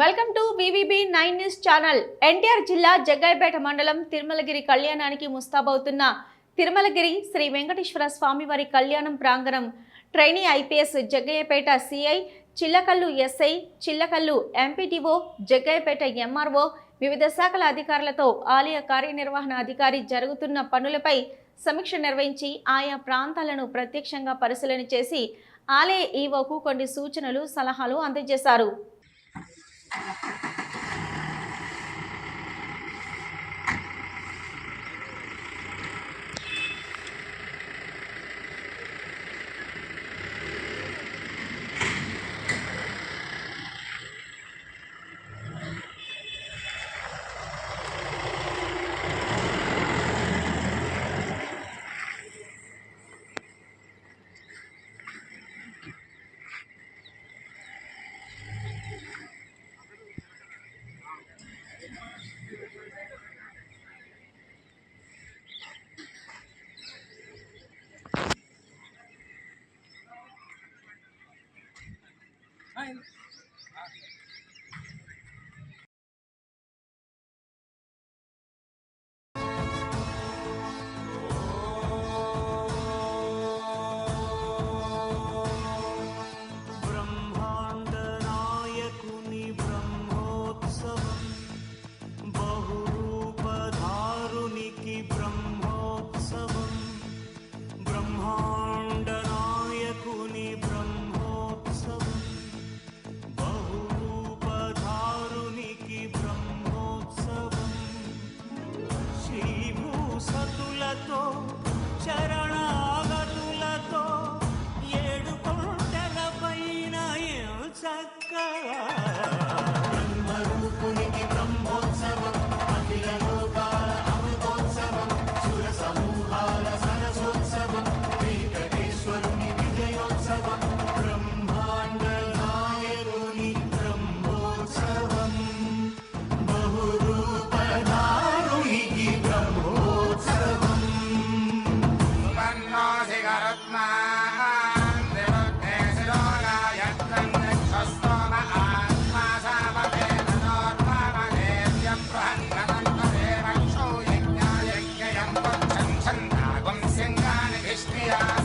Welcome to VVB nine news channel. NTR జిల్లా జగ్గాయపేట మండలం తిరుమలగిరి కళ్యాణానికి ముస్తాబవుతున్న తిరుమలగిరి శ్రీ వెంకటేశ్వర స్వామివారి కళ్యాణం ప్రాంగణం. Trainee IPS Jaggayyapeta CI Chillakallu SI Chillakallu MPTO Jaggayyapeta MRO వివిధ శాఖల అధికారులతో ఆలయ కార్యనిర్వహణ అధికారి జరుగుతున్న పనులపై సమీక్ష నిర్వహించి ఆయా ప్రాంతాలను ప్రత్యక్షంగా పరిశీలన చేసి ఆలయ ఈవోకు కొన్ని సూచనలు సలహాలు అందజేశారు. Gracias. Bye. yeah.